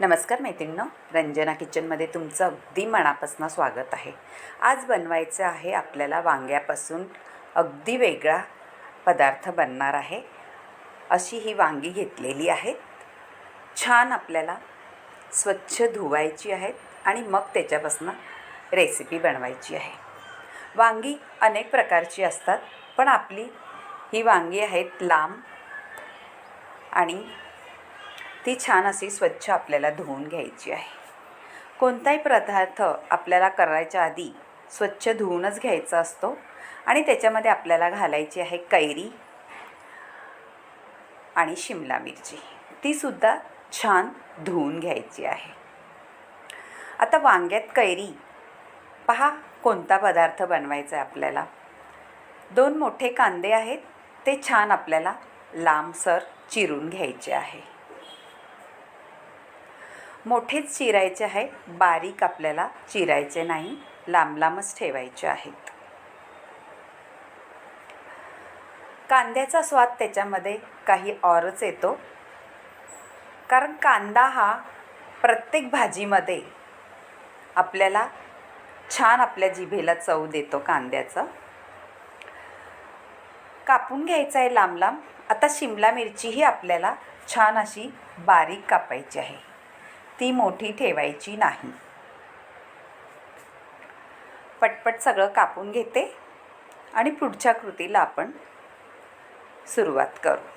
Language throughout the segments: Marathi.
नमस्कार मैत्रिणींनो रंजना किचनमध्ये तुमचं अगदी मनापासून स्वागत आहे. आज बनवायचं आहे आपल्याला वांग्यापासून अगदी वेगळा पदार्थ बनणार आहे. अशी ही वांगी घेतलेली आहेत छान आपल्याला स्वच्छ धुवायची आहेत आणि मग त्याच्यापासून रेसिपी बनवायची आहे. वांगी अनेक प्रकारची असतात पण आपली ही वांगी आहेत लांब आणि ती छान अशी स्वच्छ आपल्याला धुवून घ्यायची आहे. कोणताही पदार्थ आपल्याला करायच्या आधी स्वच्छ धुवूनच घ्यायचा असतो आणि त्याच्यामध्ये आपल्याला घालायची आहे कैरी आणि शिमला मिरची. तीसुद्धा छान धुवून घ्यायची आहे. आता वांग्यात कैरी. पहा कोणता पदार्थ बनवायचा आहे आपल्याला. दोन मोठे कांदे आहेत ते छान आपल्याला लांबसर चिरून घ्यायचे आहे. मोठेच चिरायचे आहे. बारीक आपल्याला चिरायचे नाही. लांब लांबच ठेवायचे आहेत. कांद्याचा स्वाद त्याच्यामध्ये काही औरच येतो. कारण कांदा हा प्रत्येक भाजीमध्ये आपल्याला छान आपल्या जिभेला चव देतो कांद्याचा. कापून घ्यायचं आहे लांब लांब आता शिमला मिरचीही आपल्याला छान अशी बारीक कापायची आहे. ती मोठी ठेवायची नाही. पटपट सगळं कापून घेते आणि पुढच्या कृतीला आपण सुरुवात करू.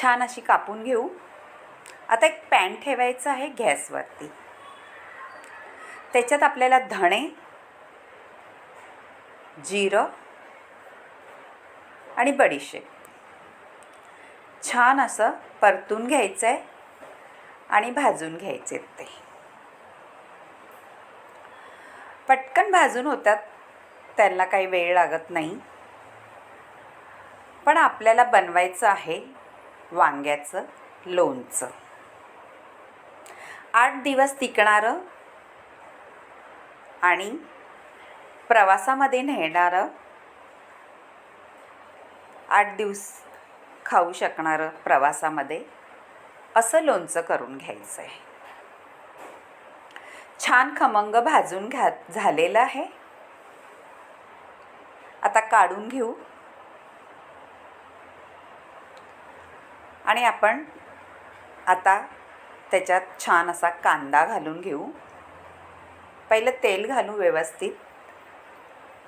छान अशी कापून घेऊ. आता एक पॅन ठेवायचं आहे गॅसवरती. त्याच्यात आपल्याला धणे जिरं आणि बडीशेप. छान असं परतून घ्यायचं आहे आणि भाजून घ्यायचे ते. पटकन भाजून होतात त्यांना काही वेळ लागत नाही. पण आपल्याला बनवायचं आहे वांग्याचं लोणचं. आठ दिवस टिकणारं आणि प्रवासामध्ये नेणारं आठ दिवस खाऊ शकणारं प्रवासामध्ये? असं लोणचं करून घ्यायचं आहे छान खमंग भाजून घ्या झालेलं आहे. आता काढून घेऊ. आणि आपण आता त्याच्यात छान असा कांदा घालून घेऊ. पहिलं तेल घालू व्यवस्थित.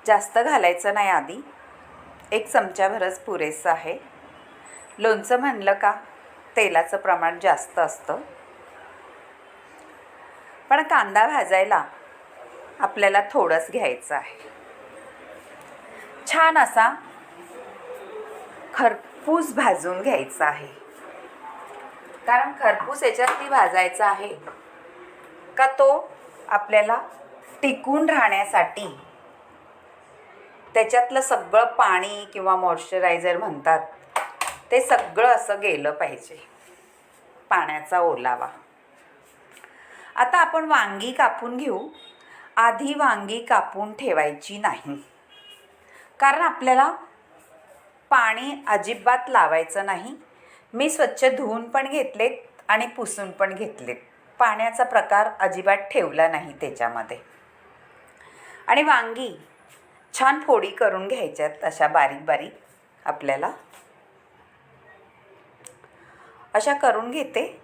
जास्त घालायचं नाही आधी. एक चमच्याभरच पुरेसं आहे. लोणचं म्हणलं का तेलाचं प्रमाण जास्त असतं. पण कांदा भाजायला आपल्याला थोडंच घ्यायचं आहे. छान असा खरपूस भाजून घ्यायचा आहे. कारण खरपूस याच्यासाठी भाजायचा आहे का तो आपल्याला टिकून राहण्यासाठी त्याच्यातलं सगळं पाणी किंवा मॉइश्चरायझर म्हणतात ते सगळं असं गेलं पाहिजे. पाण्याचा ओलावा. आता आपण वांगी कापून घेऊ. आधी वांगी कापून ठेवायची नाही. कारण आपल्याला पाणी अजिबात लावायचं नाही. मी स्वच्छ धुवून पण घेतलेत आणि पुसून पण घेतलेत. पाण्याचा प्रकार अजिबात ठेवला नाही त्याच्यामध्ये. आणि वांगी छान फोडी करून घ्यायच्यात अशा बारीक बारीक आपल्याला. अशा करून घेते.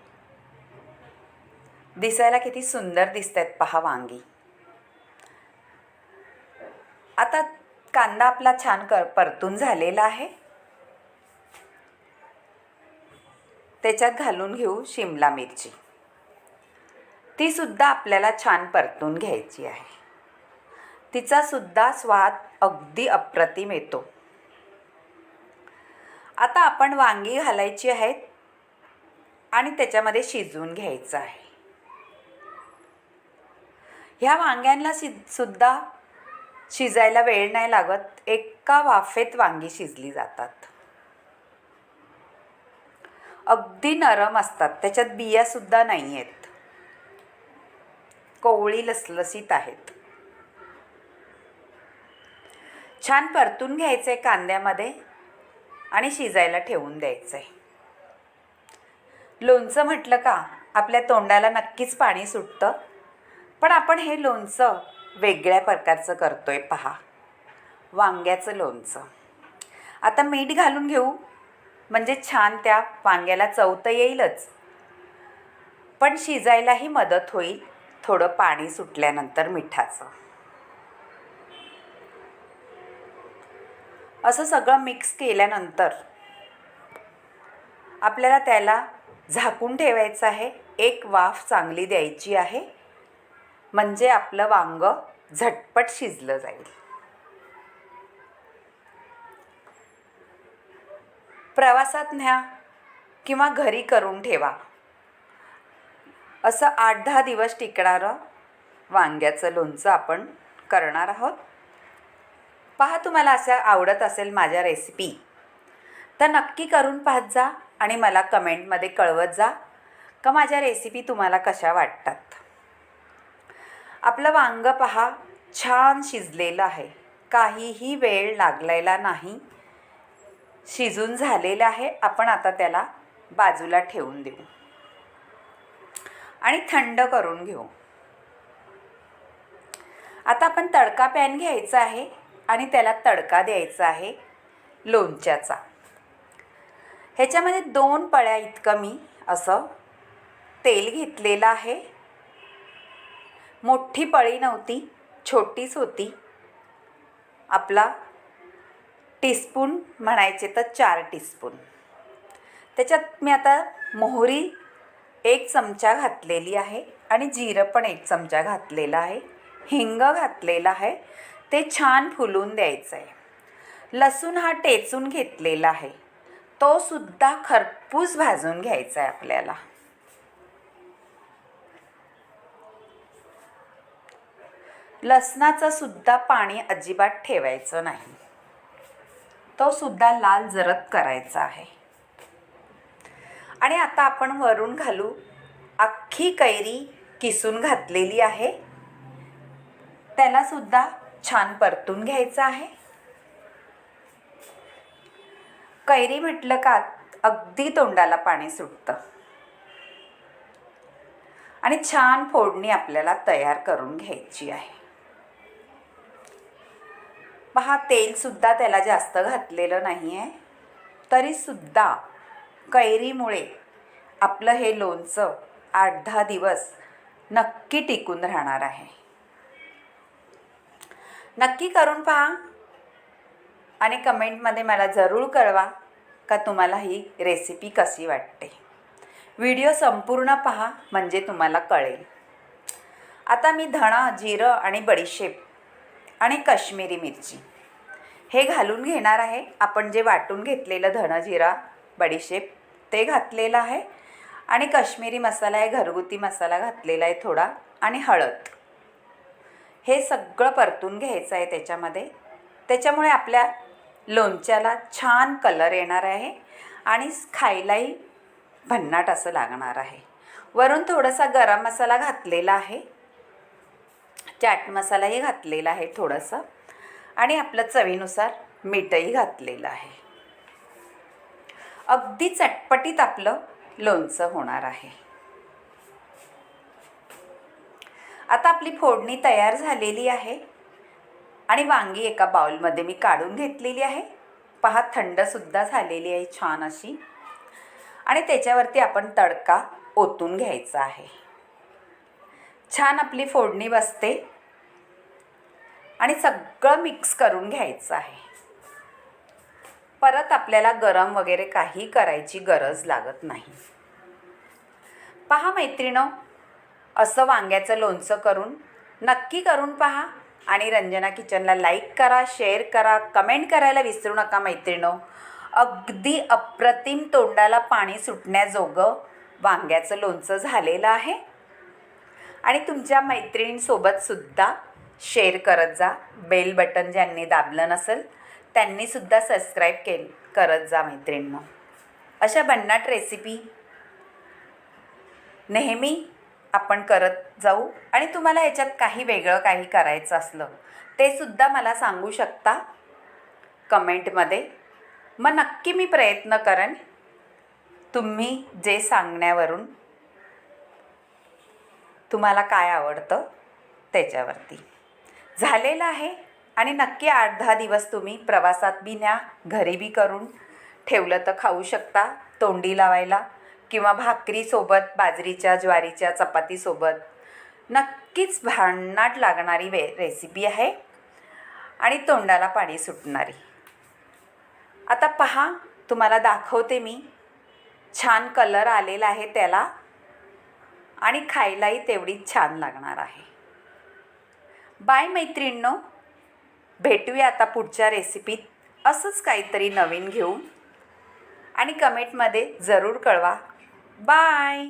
दिसायला किती सुंदर दिसत आहेत पहा वांगी. आता कांदा आपला छान कर परतून झालेला आहे. त्याच्यात घालून घेऊ शिमला मिरची. ती सुद्धा आपल्याला छान परतून घ्यायची आहे. तिचा सुद्धा स्वाद अगदी अप्रतिम येतो. आता आपण वांगी घालायची आहेत. आणि त्याच्यामध्ये शिजवून घ्यायचं आहे. ह्या वांग्यांना शि सुद्धा शिजायला वेळ नाही लागत. एका वाफेत वांगी शिजली जातात. अगदी नरम असतात. त्याच्यात बियासुद्धा नाही आहेत कोवळी लसलसीत आहेत. छान परतून घ्यायचं आहे कांद्यामध्ये आणि शिजायला ठेवून द्यायचं आहे लोणचं म्हटलं का आपल्या तोंडाला नक्कीच पाणी सुटतं. पण आपण हे लोणचं वेगळ्या प्रकारचं करतोय पहा. वांग्याचं लोणचं. आता मीठ घालून घेऊ. म्हणजे छान त्या वांग्याला चव तर येईलच. पण शिजायलाही मदत होईल. थोडं पाणी सुटल्यानंतर मिठाचं. असं सगळं मिक्स केल्यानंतर आपल्याला त्याला झाकून ठेवायचं आहे. एक वाफ चांगली द्यायची आहे. म्हणजे आपलं वांग झटपट शिजलं जाईल. प्रवासात न्या किंवा घरी करून ठेवा. असं आठ दहा दिवस टिकणारं वांग्याचं लोणचं आपण करणार आहोत. पहा तुम्हाला असं आवडत असेल माझ्या रेसिपी तर नक्की करून पाहत जा. आणि मला कमेंटमध्ये कळवत जा का माझ्या रेसिपी तुम्हाला कशा वाटतात? आपलं वांग पहा छान शिजलेलं आहे. काहीही वेळ लागलेला नाही. शिजून झालेलं आहे. आपण आता त्याला बाजूला ठेवून देऊ. आणि थंड करून घेऊ. आता आपण तडका पॅन घ्यायचा आहे आणि त्याला तडका द्यायचा आहे लोणच्याचा. ह्याच्यामध्ये दोन पळ्या इतकं मी असं तेल घेतलेलं आहे. मोठी पळी नव्हती छोटीच होती. आपला टीस्पून म्हणायचे तर चार टीस्पून त्याच्यात मी आता मोहरी एक चमचा घातलेली आहे आणि जिरं पण एक चमचा घातलेला आहे. हिंग घातलेलं आहे. ते छान फुलून द्यायचं आहे लसूण हा टेचून घेतलेला आहे. तो सुद्धा खरपूस भाजून घ्यायचा आहे आपल्याला. लसणाचं सुद्धा पाणी अजिबात ठेवायचं नाही. तो सुद्धा लाल जरत करायचा आहे. आणि आता आपण वरून घालू अख्खी कैरी किसून घातलेली आहे. त्याला सुद्धा छान परतून घ्यायचं आहे. कैरी म्हटलं का अगदी तोंडाला पाणी सुटतं. आणि छान फोडणी आपल्याला तयार करून घ्यायची आहे. पहा तेलसुद्धा त्याला जास्त घातलेलं नाही आहे तरीसुद्धा कैरीमुळे आपलं हे लोणचं आठ दहा दिवस नक्की टिकून राहणार आहे. नक्की करून पहा आणि कमेंटमध्ये मला जरूर कळवा. का तुम्हाला ही रेसिपी कशी वाटते? व्हिडिओ संपूर्ण पहा म्हणजे तुम्हाला कळेल. आता मी धणा जिरं आणि बडीशेप आणि कश्मीरी मिरची. हे घालून घेणार आहे. आपण जे वाटून घेतलेलं धणं जिरा बडीशेप ते घातलेलं आहे. आणि कश्मीरी मसाला आहे घरगुती मसाला घातलेला आहे थोडा आणि हळद. हे सगळं परतून घ्यायचं आहे त्याच्यामध्ये. त्याच्यामुळे आपल्या लोणच्याला छान कलर येणार आहे आणि खायलाही भन्नाट असं लागणार आहे. वरून थोडासा गरम मसाला घातलेला आहे. चाट मसालाही घातलेला आहे थोडंसं. आणि आपलं चवीनुसार मीठही घातलेलं आहे. अगदी चटपटीत आपलं लोणचं होणार आहे. आता आपली फोडणी तयार झालेली आहे. आणि वांगी एका बाउलमध्ये मी काढून घेतलेली आहे. पहा थंडसुद्धा झालेली आहे छान अशी. आणि त्याच्यावरती आपण तडका ओतून घ्यायचा आहे. छान आपली फोडणी बसते. आणि सगळं मिक्स करून घ्यायचं आहे. परत आपल्याला गरम वगैरे काही करायची गरज लागत नाही. पहा मैत्रिणो असं वांग्याचं लोणचं करून नक्की करून पहा. आणि रंजना किचनला लाईक करा शेअर करा कमेंट करायला विसरू नका मैत्रिणो. अगदी अप्रतिम तोंडाला पाणी सुटण्याजोगं वांग्याचं लोणचं झालेलं आहे. आणि तुमच्या मैत्रिणींसोबतसुद्धा शेअर करत जा. बेल बटन ज्यांनी दाबलं नसेल त्यांनीसुद्धा सबस्क्राईब केल करत जा मैत्रिणींनो. अशा भन्नाट रेसिपी नेहमी आपण करत जाऊ आणि तुम्हाला याच्यात काही वेगळं काही करायचं असलं ते सुद्धा मला सांगू शकता कमेंटमध्ये. मग नक्की मी प्रयत्न करेन तुम्ही जे सांगण्यावरून तुम्हाला काय आवडतं त्याच्यावरती. झालेलं आहे आणि नक्की आठ दहा दिवस तुम्ही प्रवासात बी न्या घरी बी करून ठेवलं तर खाऊ शकता तोंडी लावायला. किंवा भाकरीसोबत बाजरीच्या ज्वारीच्या चपातीसोबत नक्कीच भांडणाट लागणारी वे रेसिपी आहे आणि तोंडाला पाणी सुटणारी. आता पहा तुम्हाला दाखवते मी. छान कलर आलेला आहे त्याला आणि खायलाही तेवढीच छान लागणार आहे. बाय मैत्रिणींनो भेटूया आता पुढच्या रेसिपीत असंच काहीतरी नवीन घेऊन. आणि कमेंटमध्ये जरूर कळवा. बाय